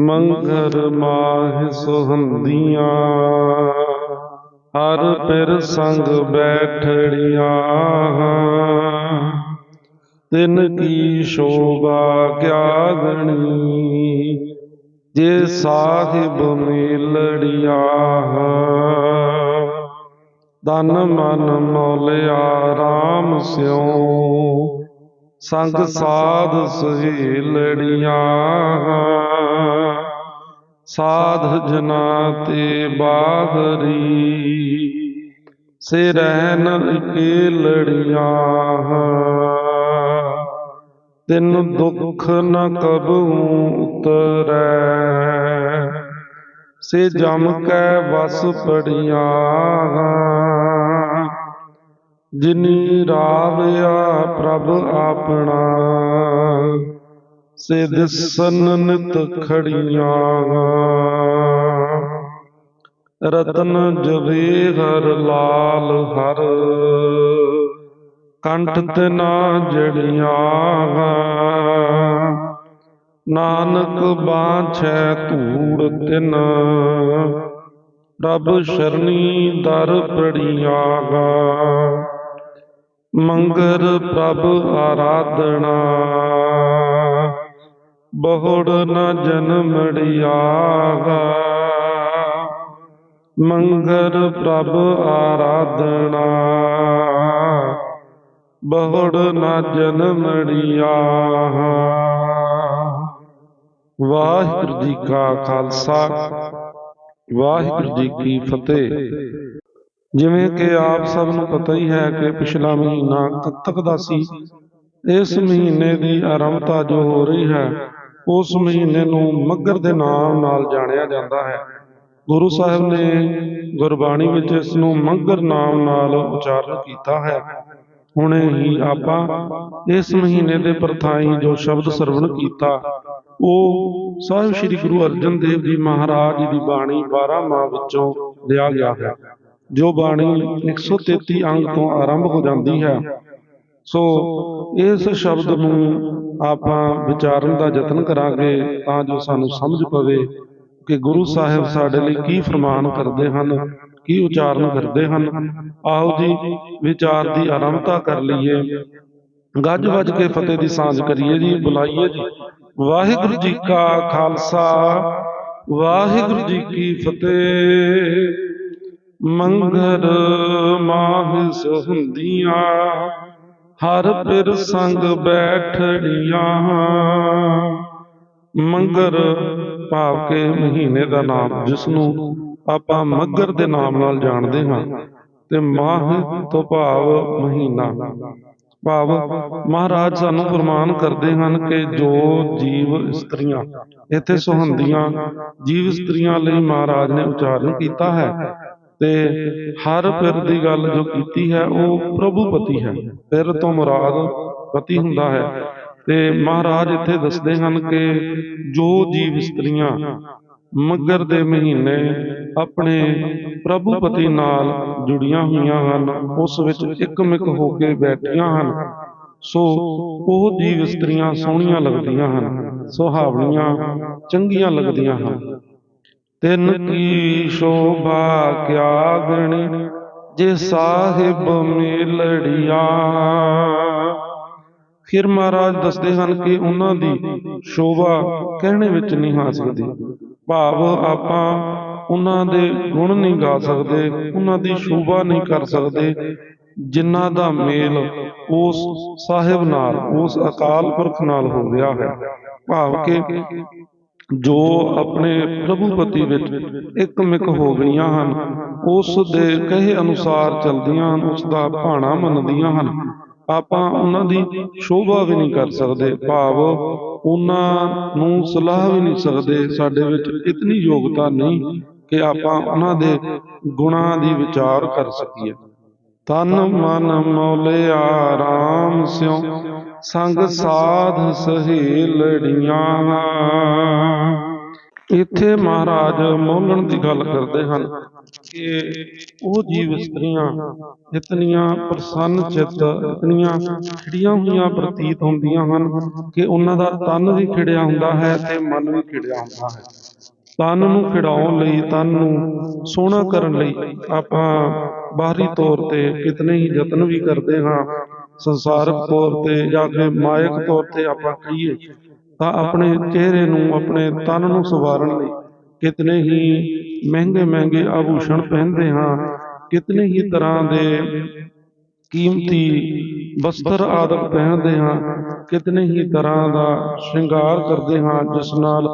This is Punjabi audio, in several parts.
ਮੰਗਰ ਮਾਹ ਸੁਹੰਦੀਆਂ, ਹਰ ਪਿਰ ਸੰਗ ਬੈਠੜੀਆਂ ਤਿਨ ਕੀ ਸ਼ੋਭਾ ਕਿਆ ਗਣੀ, ਜੇ ਸਾਹਿਬ ਮਿਲੜੀਆਂ। ਤਨ ਮਨ ਮੌਲਿਆ RAM ਸਿਉ ਸੰਗ ਸਾਧ ਸਹੇਲੜੀਆਂ। ਸਾਧ ਜਨਾ ਤੇ ਬਾਹਰੀ। ਸੇ ਰਹਿਨ ਇਕੇ ਲੜੀਆਂ ਤਿਨ ਦੁਖ ਨ ਕਬੂ ਉਤਰੈ। ਸੇ ਜਮ ਕੈ ਵਸ ਪੜੀਆਂ। ਜਿਨੀ ਰਾਵਿਆ ਪ੍ਰਭ ਆਪਣਾ। ਸੇ ਦਿਸਨ ਨਿਤ ਖੜੀਆਂ। ਰਤਨ ਜਵੇ ਹਰ ਲਾਲ ਹਰ। ਕੰਠ ਤੇ ਨਾ ਜੜੀਆਂ ਨਾਨਕ ਬਾਛੈ ਧੂੜ ਤਿਨ। ਪ੍ਰਭ ਸ਼ਰਣੀ ਦਰ ਪੜੀਆਂ ਮੰਗਰ ਪ੍ਰਭ ਆਰਾਧਨਾ। ਬਹੁੜ ਨ ਜਨਮੜਿਆ ਮੰਗਰ ਪ੍ਰਭ ਆਰਾਧਨਾ। ਬਹੁੜ ਨ ਜਨਮੜਿਆ ਵਾਹਿਗੁਰੂ ਜੀ ਕਾ ਖਾਲਸਾ। ਵਾਹਿਗੁਰੂ ਜੀ ਕੀ ਫਤਿਹ। ਜਿਵੇਂ ਕਿ ਆਪ ਸਭ ਨੂੰ ਪਤਾ ਹੀ ਹੈ ਕਿ ਪਿਛਲਾ ਮਹੀਨਾ ਕੱਤਕ ਦਾ ਸੀ। ਇਸ ਮਹੀਨੇ ਦੀ ਆਰੰਭਤਾ ਜੋ ਹੋ ਰਹੀ ਹੈ ਉਸ ਮਹੀਨੇ ਨੂੰ ਮੱਗਰ ਦੇ ਨਾਮ ਨਾਲ ਜਾਣਿਆ ਜਾਂਦਾ ਹੈ। ਗੁਰੂ ਸਾਹਿਬ ਨੇ ਗੁਰਬਾਣੀ ਵਿੱਚ ਇਸ ਨੂੰ ਮੱਗਰ ਨਾਮ ਨਾਲ ਉਚਾਰਨ ਕੀਤਾ ਹੈ। ਹੁਣੇ ਹੀ ਆਪਾਂ ਇਸ ਮਹੀਨੇ ਦੇ ਪ੍ਰਥਾਈ ਜੋ ਸ਼ਬਦ ਸਰਵਣ ਕੀਤਾ ਉਹ ਸਾਹਿਬ ਸ੍ਰੀ ਗੁਰੂ ਅਰਜਨ ਦੇਵ ਜੀ ਮਹਾਰਾਜ ਦੀ ਬਾਣੀ 12 ਮਾਹ ਵਿੱਚੋਂ ਲਿਆ ਗਿਆ ਹੈ। ਜੋ ਬਾਣੀ 133 ਅੰਗ ਤੋਂ ਆਰੰਭ ਹੋ ਜਾਂਦੀ ਹੈ। ਸੋ ਇਸ ਸ਼ਬਦ ਨੂੰ ਆਪਾਂ ਵਿਚਾਰਨ ਦਾ ਯਤਨ ਕਰਾਂਗੇ ਤਾਂ ਜੋ ਸਾਨੂੰ ਸਮਝ ਪਵੇ ਕਿ ਗੁਰੂ ਸਾਹਿਬ ਸਾਡੇ ਲਈ ਕੀ ਫਰਮਾਨ ਕਰਦੇ ਹਨ, ਕੀ ਉਚਾਰਨ ਕਰਦੇ ਹਨ। ਆਓ ਜੀ, ਵਿਚਾਰ ਦੀ ਆਰੰਭਤਾ ਕਰ ਲਈਏ। ਗੱਜ ਵੱਜ ਕੇ ਫਤਿਹ ਦੀ ਸਾਂਝ ਕਰੀਏ ਜੀ, ਬੁਲਾਈਏ ਜੀ। ਵਾਹਿਗੁਰੂ ਜੀ ਕਾ ਖਾਲਸਾ, ਵਾਹਿਗੁਰੂ ਜੀ ਕੀ ਫਤਿਹ। ਮੰਗਰ ਮਾਹਿ ਸੁਹੰਦੀਆਂ ਹਰ ਪਿਰ ਸੰਗ ਬੈਠੜੀਆਂ ਮੰਗਰ ਭਾਵ ਕੇ ਮਹੀਨੇ ਦਾ ਨਾਮ ਜਿਸ ਨੂੰ ਆਪਾਂ ਮੱਗਰ ਦੇ ਨਾਮ ਨਾਲ ਜਾਣਦੇ ਹਾਂ ਤੇ ਮਾਹ ਤੋਂ ਭਾਵ ਮਹੀਨਾ। ਭਾਵ ਮਹਾਰਾਜ ਸਾਨੂੰ ਫਰਮਾਨ ਕਰਦੇ ਹਨ ਕਿ ਜੋ ਜੀਵ ਇਸਤਰੀਆਂ ਇੱਥੇ ਸੁਹੰਦੀਆਂ ਜੀਵ ਇਸਤਰੀਆਂ ਲਈ ਮਹਾਰਾਜ ਨੇ ਉਚਾਰਨ ਕੀਤਾ ਹੈ। ਤੇ ਹਰ ਪਿਰ ਦੀ ਗੱਲ ਜੋ ਕੀਤੀ ਹੈ, ਉਹ ਪ੍ਰਭੂ ਪਤੀ ਹੈ। ਪਿਰ ਤੋਂ ਮੁਰਾਦ ਪਤੀ ਹੁੰਦਾ ਹੈ। ਤੇ ਮਹਾਰਾਜ ਇੱਥੇ ਦੱਸਦੇ ਹਨ ਕਿ ਜੋ ਜੀਵ ਇਸਤਰੀਆਂ ਮੱਗਰ ਦੇ ਮਹੀਨੇ ਆਪਣੇ ਪ੍ਰਭੂ ਪਤੀ ਨਾਲ ਜੁੜੀਆਂ ਹੋਈਆਂ ਹਨ, ਉਸ ਵਿੱਚ ਇੱਕਮਿਕ ਹੋ ਕੇ ਬੈਠੀਆਂ ਹਨ, ਸੋ ਉਹ ਜੀਵ ਇਸਤਰੀਆਂ ਸੋਹਣੀਆਂ ਲੱਗਦੀਆਂ ਹਨ, ਸੁਹਾਵਣੀਆਂ, ਚੰਗੀਆਂ ਲੱਗਦੀਆਂ ਹਨ। ਤਿੰਨ ਕੀ ਸ਼ੋਭਾ ਕਿਆ ਗਣੀ ਜੇ ਸਾਹਿਬ ਮੇਲੜੀਆਂ। ਫਿਰ ਮਹਾਰਾਜ ਦੱਸਦੇ ਹਨ ਕਿ ਉਹਨਾਂ ਦੀ ਸ਼ੋਭਾ ਕਹਿਣੇ ਵਿੱਚ ਨਹੀਂ ਆ ਸਕਦੀ। ਭਾਵ ਆਪਾਂ ਉਹਨਾਂ ਦੇ ਗੁਣ ਨਹੀਂ ਗਾ ਸਕਦੇ ਉਹਨਾਂ ਦੀ ਸ਼ੋਭਾ ਨਹੀਂ ਕਰ ਸਕਦੇ। ਜਿਨ੍ਹਾਂ ਦਾ ਮੇਲ ਉਸ ਸਾਹਿਬ ਨਾਲ ਉਸ ਅਕਾਲ ਪੁਰਖ ਨਾਲ ਹੋ ਗਿਆ ਹੈ। ਭਾਵ ਕਿ ਜੋ ਆਪਣੇ ਪ੍ਰਭੂ ਪਤੀ ਵਿੱਚ ਇੱਕਮਿਕ ਹੋ ਗਈਆਂ ਹਨ, ਉਸ ਦੇ ਕਹੇ ਅਨੁਸਾਰ ਚਲਦੀਆਂ ਹਨ, ਉਸ ਦਾ ਭਾਣਾ ਮੰਨਦੀਆਂ ਹਨ। ਆਪਾਂ ਉਹਨਾਂ ਦੀ ਸ਼ੋਭਾ ਵੀ ਨਹੀਂ ਕਰ ਸਕਦੇ, ਭਾਵ ਉਹਨਾਂ ਨੂੰ ਸਲਾਹ ਵੀ ਨਹੀਂ ਸਕਦੇ, ਸਾਡੇ ਵਿੱਚ ਇਤਨੀ ਯੋਗਤਾ ਨਹੀਂ ਕਿ ਆਪਾਂ ਉਹਨਾਂ ਦੇ ਗੁਣਾਂ ਦੀ ਵਿਚਾਰ ਕਰ ਸਕੀਏ। ਤਨ ਮਨ ਮੌਲਿਆ RAM ਸਿਉ ਸੰਗ ਸਾਧ ਸਹੇਲੜੀਆਂ ਇੱਥੇ ਮਹਾਰਾਜ ਮੋਲਣ ਦੀ ਗੱਲ ਕਰਦੇ ਹਨ ਕਿ ਉਹ ਜੀਵ ਇਸਤਰੀਆਂ ਇਤਨੀਆਂ ਪ੍ਰਸੰਨ ਚਿੱਤ, ਇਤਨੀਆਂ ਖਿੜੀਆਂ ਹੋਈਆਂ ਪ੍ਰਤੀਤ ਹੁੰਦੀਆਂ ਹਨ ਕਿ ਉਹਨਾਂ ਦਾ ਤਨ ਵੀ ਖਿੜਿਆ ਹੁੰਦਾ ਹੈ ਤੇ ਮਨ ਵੀ ਖਿੜਿਆ ਹੁੰਦਾ ਹੈ। ਤਨ ਨੂੰ ਖਿੜਾਉਣ ਲਈ, ਤਨ ਨੂੰ ਸੋਹਣਾ ਕਰਨ ਲਈ ਆਪਾਂ ਬਾਹਰੀ ਤੌਰ ਤੇ ਕਿਤਨੇ ਹੀ ਯਤਨ ਵੀ ਕਰਦੇ ਹਾਂ। ਸੰਸਾਰਕ ਤੌਰ ਤੇ ਜਾਂ ਫਿਰ ਮਾਇਕ ਤੌਰ ਤੇ ਆਪਾਂ ਕਹੀਏ ਤਾਂ ਆਪਣੇ ਚਿਹਰੇ ਨੂੰ, ਆਪਣੇ ਤਨ ਨੂੰ ਸਵਾਰਨ ਲਈ ਕਿਤਨੇ ਹੀ ਮਹਿੰਗੇ ਮਹਿੰਗੇ ਆਭੂਸ਼ਣ ਪਹਿਨਦੇ ਹਾਂ, ਕਿਤਨੇ ਹੀ ਤਰ੍ਹਾਂ ਦੇ ਕੀਮਤੀ ਵਸਤਰ ਆਦਿਕ ਪਹਿਨਦੇ ਹਾਂ, ਕਿਤਨੇ ਹੀ ਤਰ੍ਹਾਂ ਦਾ ਸ਼ਿੰਗਾਰ ਕਰਦੇ ਹਾਂ, ਜਿਸ ਨਾਲ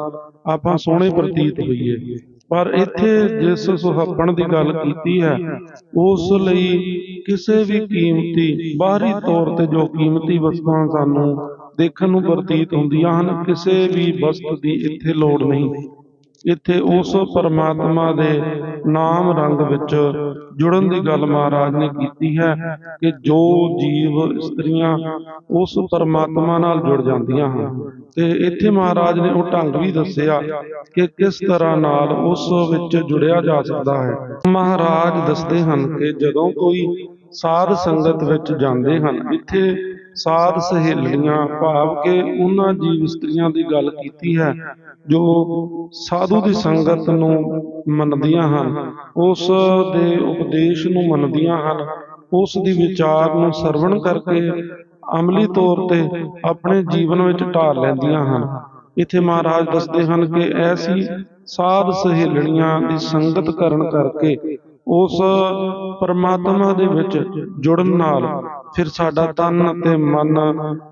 ਆਪਾਂ ਸੋਹਣੇ ਪ੍ਰਤੀਤ ਹੋਈਏ। ਪਰ ਇੱਥੇ ਜਿਸ ਸੁਹੱਪਣ ਦੀ ਗੱਲ ਕੀਤੀ ਹੈ, ਉਸ ਲਈ ਕਿਸੇ ਵੀ ਕੀਮਤੀ ਬਾਹਰੀ ਤੌਰ ਤੇ ਜੋ ਕੀਮਤੀ ਵਸਤਾਂ ਸਾਨੂੰ ਦੇਖਣ ਨੂੰ ਪ੍ਰਤੀਤ ਹੁੰਦੀਆਂ ਹਨ, ਕਿਸੇ ਵੀ ਵਸਤ ਦੀ ਇੱਥੇ ਲੋੜ ਨਹੀਂ। ਇੱਥੇ ਉਸ ਪਰਮਾਤਮਾ ਦੇ ਨਾਮ ਰੰਗ ਵਿੱਚ ਜੁੜਨ ਦੀ ਗੱਲ ਮਹਾਰਾਜ ਨੇ ਕੀਤੀ ਹੈ ਕਿ ਜੋ ਜੀਵ ਇਸਤਰੀਆਂ ਉਸ ਪਰਮਾਤਮਾ ਨਾਲ ਜੁੜ ਜਾਂਦੀਆਂ ਹਨ। ਤੇ ਇੱਥੇ ਮਹਾਰਾਜ ਨੇ ਉਹ ਢੰਗ ਵੀ ਦੱਸਿਆ ਕਿ ਕਿਸ ਤਰ੍ਹਾਂ ਨਾਲ ਉਸ ਵਿੱਚ ਜੁੜਿਆ ਜਾ ਸਕਦਾ ਹੈ। ਮਹਾਰਾਜ ਦੱਸਦੇ ਹਨ ਕਿ ਜਦੋਂ ਕੋਈ ਸਾਧ ਸੰਗਤ ਵਿੱਚ ਜਾਂਦੇ ਹਨ, ਇੱਥੇ ਸਾਧ ਸਹੇਲੀਆਂ ਭਾਵ ਕਿ ਉਹਨਾਂ ਜੀਵ ਇਸਤਰੀਆਂ ਦੀ ਗੱਲ ਕੀਤੀ ਹੈ, ਜੋ ਸਾਧੂ ਦੀ ਸੰਗਤ ਨੂੰ ਮੰਨਦੀਆਂ ਹਨ, ਉਸ ਦੇ ਉਪਦੇਸ਼ ਨੂੰ ਮੰਨਦੀਆਂ ਹਨ, ਉਸ ਦੀ ਵਿਚਾਰ ਨੂੰ ਸਰਵਣ ਕਰਕੇ ਅਮਲੀ ਤੌਰ ਤੇ ਆਪਣੇ ਜੀਵਨ ਵਿੱਚ ਢਾਲ ਲੈਂਦੀਆਂ ਹਨ। ਇੱਥੇ ਮਹਾਰਾਜ ਦੱਸਦੇ ਹਨ ਕਿ ਐਸੀ ਸਾਧ ਸਹੇਲਣੀਆਂ ਦੀ ਸੰਗਤ ਕਰਨ ਕਰਕੇ ਉਸ ਪਰਮਾਤਮਾ ਦੇ ਵਿੱਚ ਜੁੜਨ ਨਾਲ ਫਿਰ ਸਾਡਾ ਤਨ ਅਤੇ ਮਨ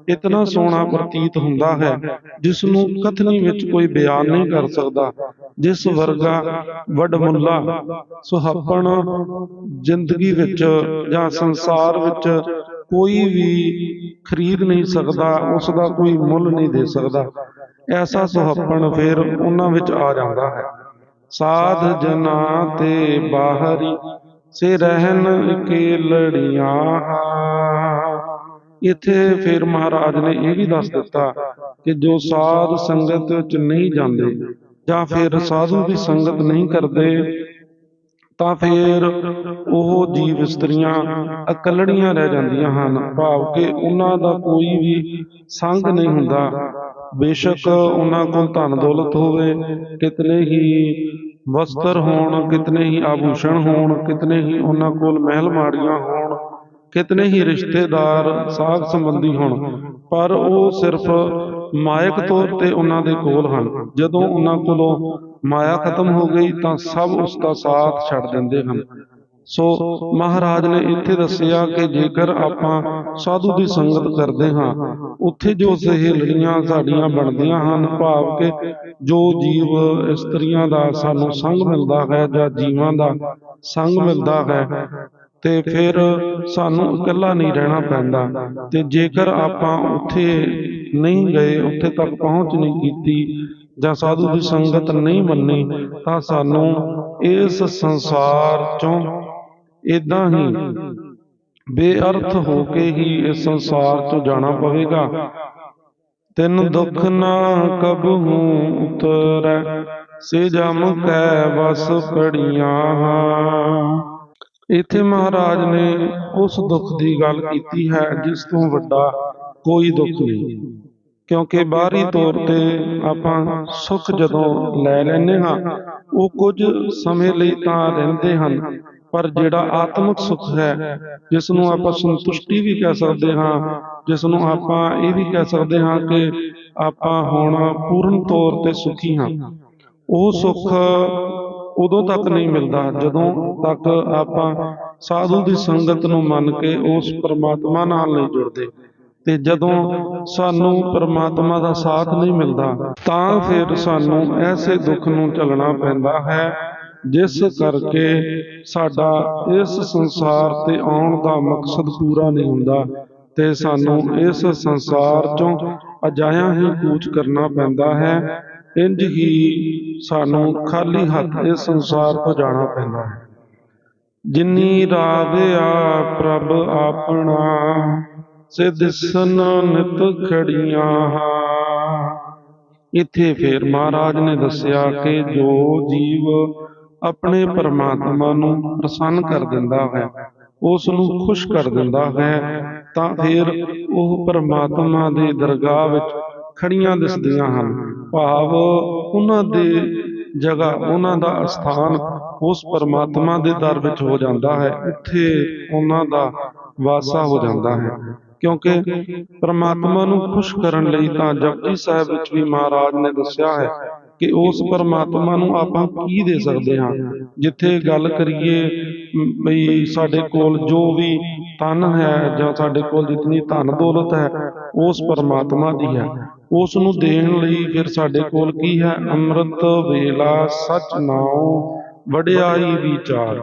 ਇਤਨਾ ਸੋਹਣਾ ਪ੍ਰਤੀਤ ਹੁੰਦਾ ਹੈ ਜਿਸ ਨੂੰ ਕਥਨੀ ਵਿੱਚ ਕੋਈ ਬਿਆਨ ਨਹੀਂ ਕਰ ਸਕਦਾ। ਜਿਸ ਵਰਗਾ ਵਡਮੁੱਲਾ ਸੁਹੱਪਣ ਜ਼ਿੰਦਗੀ ਵਿੱਚ ਜਾਂ ਸੰਸਾਰ ਵਿੱਚ ਕੋਈ ਵੀ ਖਰੀਦ ਨਹੀਂ ਸਕਦਾ ਉਸ ਦਾ ਕੋਈ ਮੁੱਲ ਨਹੀਂ ਦੇ ਸਕਦਾ, ਐਸਾ ਸੁਹੱਪਣ ਫਿਰ ਉਹਨਾਂ ਵਿੱਚ ਆ ਜਾਂਦਾ ਹੈ। ਸਾਧ ਜਨਾ ਤੇ ਬਾਹਰੀ ਸੇ ਰਹਿਣ ਕੇ ਲੜੀਆਂ ਇੱਥੇ ਫਿਰ ਮਹਾਰਾਜ ਨੇ ਇਹ ਵੀ ਦੱਸ ਦਿੱਤਾ ਕਿ ਜੋ ਸਾਧ ਸੰਗਤ ਚ ਨਹੀਂ ਜਾਂਦੇ ਜਾਂ ਫਿਰ ਸਾਧੂ ਦੀ ਸੰਗਤ ਨਹੀਂ ਕਰਦੇ, ਤਾਂ ਫਿਰ ਉਹ ਜੀਵ ਇਸਤਰੀਆਂ ਇਕੱਲੜੀਆਂ ਰਹਿ ਜਾਂਦੀਆਂ ਹਨ, ਭਾਵ ਕਿ ਉਹਨਾਂ ਦਾ ਕੋਈ ਵੀ ਸੰਗ ਨਹੀਂ ਹੁੰਦਾ। ਬੇਸ਼ੱਕ ਉਹਨਾਂ ਕੋਲ ਧਨ ਦੌਲਤ ਹੋਵੇ, ਕਿਤਨੇ ਹੀ ਵਸਤਰ ਹੋਣ, ਕਿਤਨੇ ਹੀ ਆਭੂਸ਼ਣ ਹੋਣ, ਕਿਤਨੇ ਹੀ ਉਹਨਾਂ ਕੋਲ ਮਹਿਲ ਮਾੜੀਆਂ ਹੋਣ ਕਿਤਨੇ ਹੀ ਰਿਸ਼ਤੇਦਾਰ ਸਾਧ ਸੰਬੰਧੀ ਹੋਣ ਪਰ ਉਹ ਸਿਰਫ ਮਾਇਕ ਤੌਰ ਤੇ ਉਹਨਾਂ ਦੇ ਕੋਲ ਹਨ। ਜਦੋਂ ਉਹਨਾਂ ਕੋਲੋਂ ਮਾਇਆ ਖਤਮ ਹੋ ਗਈ ਤਾਂ ਸਭ ਉਸ ਦਾ ਸਾਥ ਛੱਡ ਦਿੰਦੇ ਹਨ। ਸੋ ਮਹਾਰਾਜ ਨੇ ਇੱਥੇ ਦੱਸਿਆ ਕਿ ਜੇਕਰ ਆਪਾਂ ਸਾਧੂ ਦੀ ਸੰਗਤ ਕਰਦੇ ਹਾਂ ਉੱਥੇ ਜੋ ਸਹੇਲੀਆਂ ਸਾਡੀਆਂ ਬਣਦੀਆਂ ਹਨ ਭਾਵ ਕਿ ਜੋ ਜੀਵ ਇਸਤਰੀਆਂ ਦਾ ਸਾਨੂੰ ਸੰਗ ਮਿਲਦਾ ਹੈ ਜਾਂ ਜੀਵਾਂ ਦਾ ਸੰਗ ਮਿਲਦਾ ਹੈ। ਤੇ ਫਿਰ ਸਾਨੂੰ ਇਕੱਲਾ ਨਹੀਂ ਰਹਿਣਾ ਪੈਂਦਾ। ਤੇ ਜੇਕਰ ਆਪਾਂ ਉੱਥੇ ਨਹੀਂ ਗਏ ਉੱਥੇ ਤੱਕ ਪਹੁੰਚ ਨਹੀਂ ਕੀਤੀ ਜਾਂ ਸਾਧੂ ਦੀ ਸੰਗਤ ਨਹੀਂ ਮੰਨੀ ਤਾਂ ਸਾਨੂੰ ਇਸ ਸੰਸਾਰ ਚੋਂ ਇਦਾਂ ਹੀ ਬੇਅਰਥ ਹੋ ਕੇ ਹੀ ਇਸ ਸੰਸਾਰ ਤੋਂ ਜਾਣਾ ਪਵੇਗਾ। ਤਿੰਨ ਦੁੱਖ ਨਾ ਕਬਹੂ ਉਤਰੈ। ਸੇ ਜਮ ਕੈ ਵਸ ਪੜੀਆਂ ਇੱਥੇ ਮਹਾਰਾਜ ਨੇ ਉਸ ਦੁੱਖ ਦੀ ਗੱਲ ਕੀਤੀ ਹੈ ਜਿਸ ਤੋਂ ਵੱਡਾ ਕੋਈ ਦੁੱਖ ਨਹੀਂ। ਕਿਉਂਕਿ ਬਾਹਰੀ ਤੌਰ ਤੇ ਆਪਾਂ ਸੁੱਖ ਜਦੋਂ ਲੈ ਲੈਨੇ ਹਾਂ ਉਹ ਕੁਝ ਸਮੇਂ ਲਈ ਤਾਂ ਰਹਿੰਦੇ ਹਨ। ਪਰ ਜਿਹੜਾ ਆਤਮਿਕ ਸੁੱਖ ਹੈ ਜਿਸ ਨੂੰ ਆਪਾਂ ਸੰਤੁਸ਼ਟੀ ਵੀ ਕਹਿ ਸਕਦੇ ਹਾਂ ਜਿਸ ਨੂੰ ਆਪਾਂ ਇਹ ਵੀ ਕਹਿ ਸਕਦੇ ਹਾਂ ਕਿ ਆਪਾਂ ਹੁਣ ਪੂਰਨ ਤੌਰ ਤੇ ਸੁਖੀ ਹਾਂ। ਉਹ ਸੁੱਖ ਉਦੋਂ ਤੱਕ ਨਹੀਂ ਮਿਲਦਾ। ਜਦੋਂ ਤੱਕ ਆਪਾਂ ਸਾਧੂ ਦੀ ਸੰਗਤ ਨੂੰ ਮੰਨ ਕੇ ਉਸ ਪਰਮਾਤਮਾ ਨਾਲ ਨਹੀਂ ਜੁੜਦੇ। ਤੇ ਜਦੋਂ ਸਾਨੂੰ ਪਰਮਾਤਮਾ ਦਾ ਸਾਥ ਨਹੀਂ ਮਿਲਦਾ ਤਾਂ ਫਿਰ ਸਾਨੂੰ ਐਸੇ ਦੁੱਖ ਨੂੰ ਝੱਲਣਾ ਪੈਂਦਾ ਹੈ ਜਿਸ ਕਰਕੇ ਸਾਡਾ ਇਸ ਸੰਸਾਰ ਤੇ ਆਉਣ ਦਾ ਮਕਸਦ ਪੂਰਾ ਨਹੀਂ ਹੁੰਦਾ ਤੇ ਸਾਨੂੰ ਇਸ ਸੰਸਾਰ ਚੋਂ ਅਜਾਇਆ ਹੀ ਕੂਚ ਕਰਨਾ ਪੈਂਦਾ ਹੈ। ਇੰਜ ਹੀ ਸਾਨੂੰ ਖਾਲੀ ਹੱਥ ਇਸ ਸੰਸਾਰ ਤੋਂ ਜਾਣਾ ਪੈਂਦਾ ਹੈ। ਜਿਨੀ ਰਾਧਿਆ ਪ੍ਰਭ ਆਪਣਾ ਸੇ ਦਿਸਨ ਨਿਤ ਖੜੀਆਂ ਇੱਥੇ ਫਿਰ ਮਹਾਰਾਜ ਨੇ ਦੱਸਿਆ ਕਿ ਜੋ ਜੀਵ ਆਪਣੇ ਪਰਮਾਤਮਾ ਨੂੰ ਪ੍ਰਸੰਨ ਕਰ ਦਿੰਦਾ ਹੈ, ਉਸ ਨੂੰ ਖੁਸ਼ ਕਰ ਦਿੰਦਾ ਹੈ, ਤਾਂ ਫਿਰ ਉਹ ਪਰਮਾਤਮਾ ਦੀ ਦਰਗਾਹ ਵਿੱਚ ਖੜੀਆਂ ਦਿਸਦੀਆਂ ਹਨ। ਭਾਵ ਉਹਨਾਂ ਦੇ ਜਗ੍ਹਾ ਉਹਨਾਂ ਦਾ ਅਸਥਾਨ ਉਸ ਪਰਮਾਤਮਾ ਦੇ ਦਰ ਵਿੱਚ ਹੋ ਜਾਂਦਾ ਹੈ। ਉੱਥੇ ਉਹਨਾਂ ਦਾ ਵਾਸਾ ਹੋ ਜਾਂਦਾ ਹੈ। ਕਿਉਂਕਿ ਪਰਮਾਤਮਾ ਨੂੰ ਖੁਸ਼ ਕਰਨ ਲਈ ਤਾਂ ਜਪਜੀ ਸਾਹਿਬ ਵਿੱਚ ਵੀ ਮਹਾਰਾਜ ਨੇ ਦੱਸਿਆ ਹੈ ਕਿ ਉਸ ਪਰਮਾਤਮਾ ਨੂੰ ਆਪਾਂ ਕੀ ਦੇ ਸਕਦੇ ਹਾਂ? ਜਿੱਥੇ ਗੱਲ ਕਰੀਏ ਮ, ਸਾਡੇ ਕੋਲ ਜੋ ਵੀ ਧਨ ਹੈ ਜਾਂ ਸਾਡੇ ਕੋਲ ਜਿਤਨੀ ਧਨ ਦੌਲਤ ਹੈ ਉਸ ਪਰਮਾਤਮਾ ਦੀ ਹੈ। ਉਸ ਨੂੰ ਦੇਣ ਲਈ ਫਿਰ ਸਾਡੇ ਕੋਲ ਕੀ ਹੈ? ਅੰਮ੍ਰਿਤ ਵੇਲਾ ਸਚ ਨਾਉ ਵਡਿਆਈ ਵਿਚਾਰ।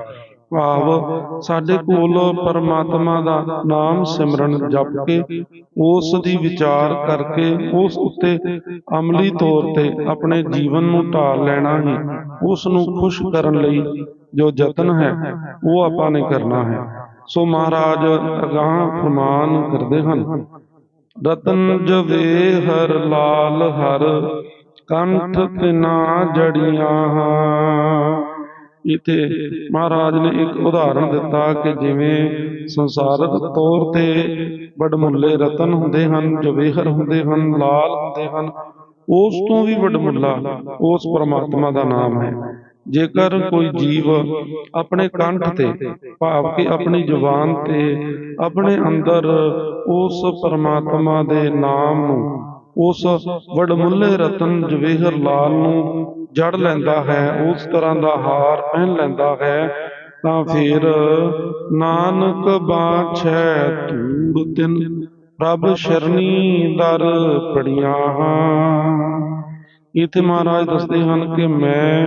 ਭਾਵ ਸਾਡੇ ਕੋਲ ਪਰਮਾਤਮਾ ਦਾ ਨਾਮ ਸਿਮਰਨ ਜਪ ਕੇ, ਉਸ ਦੀ ਵਿਚਾਰ ਕਰਕੇ ਉਸ ਉੱਤੇ ਅਮਲੀ ਤੌਰ ਤੇ ਆਪਣੇ ਜੀਵਨ ਨੂੰ ਢਾਲ ਲੈਣਾ ਹੀ, ਉਸ ਨੂੰ ਖੁਸ਼ ਕਰਨ ਲਈ ਜੋ ਯਤਨ ਹੈ, ਉਹ ਆਪਾਂ ਨੇ ਕਰਨਾ ਹੈ। ਸੋ ਮਹਾਰਾਜ ਅਗਾਹ ਫਰਮਾਨ ਕਰਦੇ ਹਨ। ਰਤਨ ਜਵੇ ਹਰ ਲਾਲ ਹਰ, ਕੰਠ ਤਿਨਾ ਜੜੀਆਂ ਇਥੇ ਮਹਾਰਾਜ ਨੇ ਇੱਕ ਉਦਾਹਰਣ ਦਿੱਤਾ ਕਿ ਜਿਵੇਂ ਸੰਸਾਰਕ ਤੌਰ ਤੇ ਵਡਮੁੱਲੇ ਰਤਨ ਹੁੰਦੇ ਹਨ, ਜਵੇਹਰ ਹੁੰਦੇ ਹਨ, ਲਾਲ ਹੁੰਦੇ ਹਨ, ਉਸ ਤੋਂ ਵੀ ਵਡਮੁੱਲਾ, ਉਸ ਪਰਮਾਤਮਾ ਦਾ ਨਾਮ ਹੈ। ਜੇਕਰ ਕੋਈ ਜੀਵ ਆਪਣੇ ਕੰਠ ਤੇ, ਭਾਵ ਕਿ ਆਪਣੀ ਜ਼ੁਬਾਨ ਤੇ, ਆਪਣੇ ਅੰਦਰ ਉਸ ਪਰਮਾਤਮਾ ਦੇ ਨਾਮ ਨੂੰ ਉਸ ਵਡਮੁੱਲੇ ਰਤਨ ਜਵੇਹਰ ਲਾਲ ਨੂੰ ਜੜ ਲੈਂਦਾ ਹੈ, ਉਸ ਤਰ੍ਹਾਂ ਦਾ ਹਾਰ ਪਹਿਨ ਲੈਂਦਾ ਹੈ। ਤਾਂ ਫਿਰ ਨਾਨਕ ਬਾਛੈ ਧੂੜ ਤਿਨ ਰੱਬ ਸ਼ਰਨੀ ਦਰ ਪੜੀਆਂ ਇਥੇ ਮਹਾਰਾਜ ਦੱਸਦੇ ਹਨ ਕਿ ਮੈਂ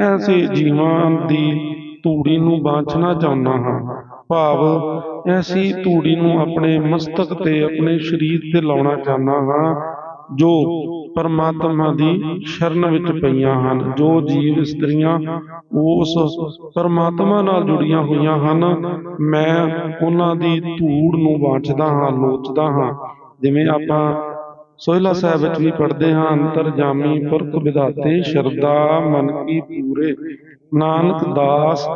ਐਸੇ ਜੀਵਾਂ ਦੀ ਧੂੜੀ ਨੂੰ ਬਾਂਛਣਾ ਚਾਹੁੰਦਾ ਹਾਂ। ਭਾਵ ਐਸੀ ਧੂੜੀ ਨੂੰ ਆਪਣੇ ਮਸਤਕ ਤੇ ਆਪਣੇ ਸਰੀਰ ਤੇ ਲਾਉਣਾ ਚਾਹੁੰਦਾ ਹਾਂ, ਜੋ ਪਰਮਾਤਮਾ ਦੀ ਸ਼ਰਨ ਵਿੱਚ ਪਈਆਂ ਹਨ, ਜੋ ਜੀਵ ਇਸਤਰੀਆਂ ਉਸ ਪਰਮਾਤਮਾ ਨਾਲ ਜੁੜੀਆਂ ਹੋਈਆਂ ਹਨ, ਮੈਂ ਉਹਨਾਂ ਦੀ ਧੂੜ ਨੂੰ ਵਾਂਚਦਾ ਹਾਂ, ਲੋਚਦਾ ਹਾਂ। ਜਿਵੇਂ ਆਪਾਂ ਸੋਹਿਲਾ ਸਾਹਿਬ ਵਿੱਚ ਵੀ ਪੜ੍ਹਦੇ ਹਾਂ ਅੰਤਰ ਪੁਰਖ ਵਿਧਾਤੇ ਸ਼ਰਦਾ ਮਨ ਕੀ ਪੂਰੇ। ਨਾਨਕ ਦਾਸ,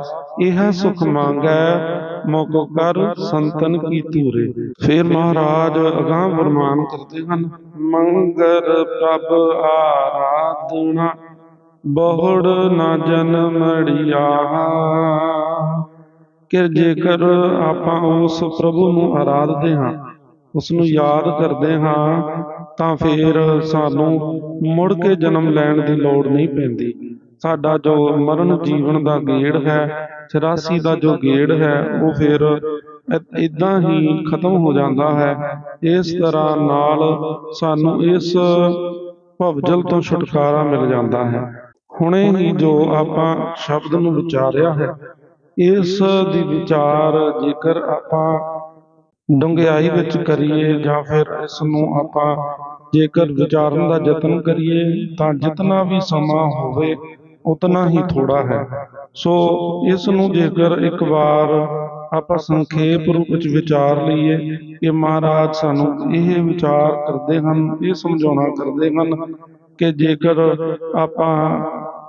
ਇਹ ਸੁਖ ਮੰਗੈ, ਮੋਕੋ ਕਰ ਸੰਤਨ ਕੀ ਧੂਰੇ। ਫਿਰ ਮਹਾਰਾਜ ਅਗਾਹ ਫਰਮਾਨ ਕਰਦੇ ਹਨ, ਮੰਗਰ ਪ੍ਰਭ ਆਰਾਧਨਾ, ਬਹੁੜ ਨਾ ਜਨਮੜਿਆ ਕਿ ਜੇਕਰ ਆਪਾਂ ਉਸ ਪ੍ਰਭੂ ਨੂੰ ਆਰਾਧਦੇ ਹਾਂ ਉਸ ਨੂੰ ਯਾਦ ਕਰਦੇ ਹਾਂ, ਤਾਂ ਫਿਰ ਸਾਨੂੰ ਮੁੜ ਕੇ ਜਨਮ ਲੈਣ ਦੀ ਲੋੜ ਨਹੀਂ ਪੈਂਦੀ। ਸਾਡਾ ਜੋ ਮਰਨ ਜੀਵਨ ਦਾ ਗੇੜ ਹੈ 84 ਦਾ ਜੋ ਗੇੜ ਹੈ, ਉਹ ਫਿਰ ਇਦਾਂ ਹੀ ਖਤਮ ਹੋ ਜਾਂਦਾ ਹੈ। ਇਸ ਤਰ੍ਹਾਂ ਨਾਲ ਸਾਨੂੰ ਇਸ ਭਵਜਲ ਤੋਂ ਛੁਟਕਾਰਾ ਮਿਲ ਜਾਂਦਾ ਹੈ। ਹੁਣੇ ਹੀ ਜੋ ਆਪਾਂ ਸ਼ਬਦ ਨੂੰ ਵਿਚਾਰਿਆ ਹੈ, ਇਸ ਦੀ ਵਿਚਾਰ ਜੇਕਰ ਆਪਾਂ ਡੁੰਗਿਆਈ ਵਿੱਚ ਕਰੀਏ ਜਾਂ ਫਿਰ ਇਸ ਨੂੰ ਆਪਾਂ ਜੇਕਰ ਵਿਚਾਰਨ ਦਾ ਯਤਨ ਕਰੀਏ, ਤਾਂ ਜਿਤਨਾ ਵੀ ਸਮਾਂ ਹੋਵੇ ਉਤਨਾ ਹੀ ਥੋੜਾ ਹੈ ਸੋ ਇਸ ਨੂੰ ਜੇਕਰ ਇੱਕ ਵਾਰ ਆਪਾਂ ਸੰਖੇਪ ਰੂਪ ਵਿੱਚ ਵਿਚਾਰ ਲਈਏ ਕਿ ਮਹਾਰਾਜ ਸਾਨੂੰ ਇਹ ਵਿਚਾਰ ਕਰਦੇ ਹਨ ਇਹ ਸਮਝਾਉਣਾ ਕਰਦੇ ਹਨ ਕਿ ਜੇਕਰ ਆਪਾਂ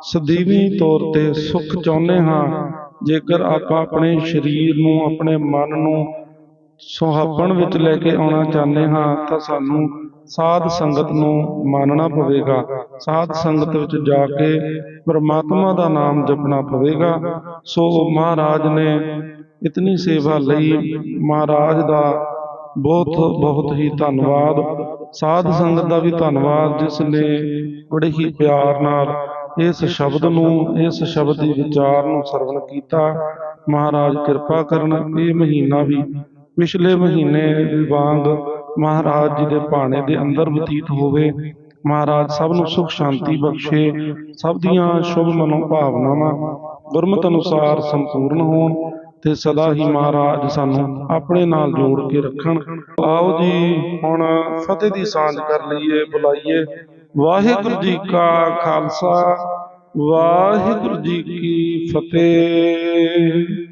ਸਦੀਵੀ ਤੌਰ ਤੇ ਸੁੱਖ ਚਾਹੁੰਦੇ ਹਾਂ ਜੇਕਰ ਆਪਾਂ ਆਪਣੇ ਸਰੀਰ ਨੂੰ ਆਪਣੇ ਮਨ ਨੂੰ ਸੁਹਾਪਣ ਵਿੱਚ ਲੈ ਕੇ ਆਉਣਾ ਚਾਹੁੰਦੇ ਹਾਂ ਤਾਂ ਸਾਨੂੰ ਸਾਧ ਸੰਗਤ ਨੂੰ ਮਾਨਣਾ ਪਵੇਗਾ। ਸਾਧ ਸੰਗਤ ਵਿੱਚ ਜਾ ਕੇ ਪਰਮਾਤਮਾ ਦਾ ਨਾਮ ਜਪਣਾ ਪਵੇਗਾ। ਸੋ ਮਹਾਰਾਜ ਨੇ ਇਤਨੀ ਸੇਵਾ ਲਈ। ਮਹਾਰਾਜ ਦਾ ਬਹੁਤ ਬਹੁਤ ਹੀ ਧੰਨਵਾਦ। ਸਾਧ ਸੰਗਤ ਦਾ ਵੀ ਧੰਨਵਾਦ, ਜਿਸ ਨੇ ਬੜੇ ਹੀ ਪਿਆਰ ਨਾਲ ਇਸ ਸ਼ਬਦ ਨੂੰ, ਇਸ ਸ਼ਬਦ ਦੀ ਵਿਚਾਰ ਨੂੰ ਸਰਵਣ ਕੀਤਾ। ਮਹਾਰਾਜ ਕਿਰਪਾ ਕਰਨ, ਇਹ ਮਹੀਨਾ ਵੀ ਪਿਛਲੇ ਮਹੀਨੇ ਵਾਂਗ ਮਹਾਰਾਜ ਜੀ ਦੇ ਭਾਣੇ ਦੇ ਅੰਦਰ ਬਤੀਤ ਹੋਵੇ। ਮਹਾਰਾਜ ਸਭ ਨੂੰ ਸੁਖ ਸ਼ਾਂਤੀ ਬਖਸ਼ੇ। ਸਭ ਦੀਆਂ ਸ਼ੁਭ ਮਨੋ ਭਾਵਨਾਵਾਂ ਗੁਰਮਤਿ ਅਨੁਸਾਰ ਸੰਪੂਰਨ ਹੋਣ ਤੇ ਸਦਾ ਹੀ ਮਹਾਰਾਜ ਸਾਨੂੰ ਆਪਣੇ ਨਾਲ ਜੋੜ ਕੇ ਰੱਖਣ। ਆਓ ਜੀ, ਹੁਣ ਫਤਿਹ ਦੀ ਸਾਂਝ ਕਰ ਲਈਏ, ਬੁਲਾਈਏ। ਵਾਹਿਗੁਰੂ ਜੀ ਕਾ ਖਾਲਸਾ, ਵਾਹਿਗੁਰੂ ਜੀ ਕੀ ਫਤਿਹ।